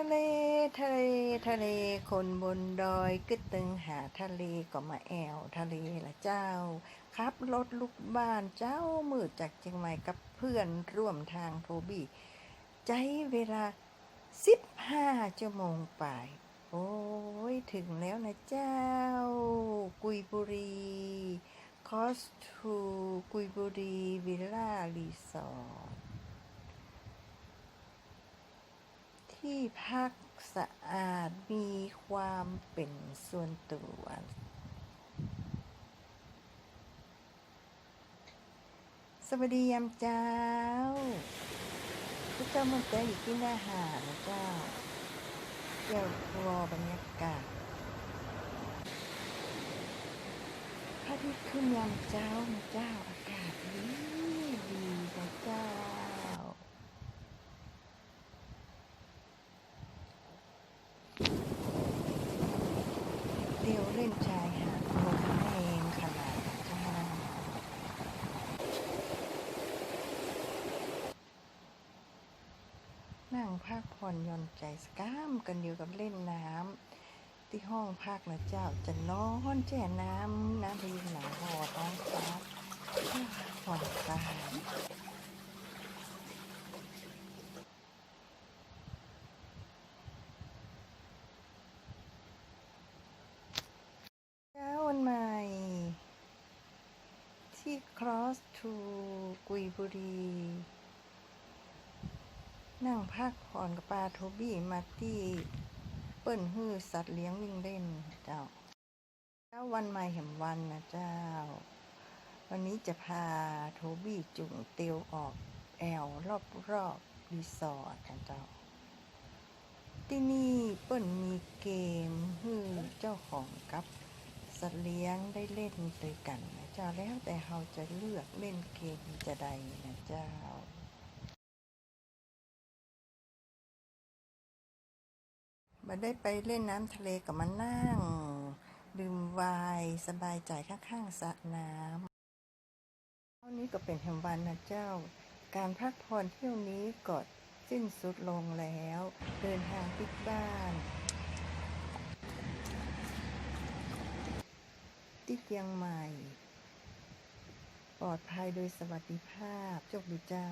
ะเลทะเลทะเลคนบนดอยกึดตึงหาทะเลก็มาแอวทะเลละเจ้าครับรถลูกบ้านเจ้ามืดจากเชียงใหม่กับเพื่อนร่วมทางโทบี้ใจเวลาสิบห้าชั่วโมงไปโอ้ยถึงแล้วนะเจ้า กุยบุรีคอสทูกุยบุรีวิลล่ารีสอร์ท ที่พักสะอาดมีความเป็นส่วนตัว สวัสดียามเจ้าพระเจ้ามันแต่อยู่ที่หน้าหานะเจ้าเดี๋ยวรอบรรยากาศพระอาทิตย์ขึ้นยามเจ้านะเจ้าอากาศดีดีนะเจ้า เดียวเล่นชายหาดลมแรงขนาดจ้านั่งพักผ่อนหย่อนใจสก้ามกันอยู่กับเล่นน้ำที่ห้องพักนะเจ้าจะนอนแช่น้ำน้ำพยุงหนาหอท้องฟ้าผ่อนคลายเช้าวันใหม่ ที่ cross to กุยบุรี นั่งพักผ่อนกับปลาโทบี้มาตี้เปิ้นฮือสัตว์เลี้ยงวิ่งเล่นเจ้าเช้าวันใหม่แห่งวันนะเจ้า วันนี้จะพาโทบี้จุ่งเตียวออกแอวรอบรอบรีสอร์ทนะเจ้า ที่นี่เปิ้นมีเกมฮื้อเจ้าของกับ สัตว์เลี้ยงได้เล่นด้วยกันนะเจ้าแล้วแต่เราจะเลือกเล่นเกมจะใดนะเจ้ามาได้ไปเล่นน้ำทะเลกับมานั่ง ดื่มวน์สบายใจข้างๆสระน้ำเท่านี้ก็เป็นแห่งวันนะเจ้า การพักผ่อนเที่ยวนี้ก็สิ้นสุดลงแล้ว เดินทางปิดบ้าน ที่เชียงใหม่ ปลอดภัยโดยสวัสดิภาพ โชคดีเจ้า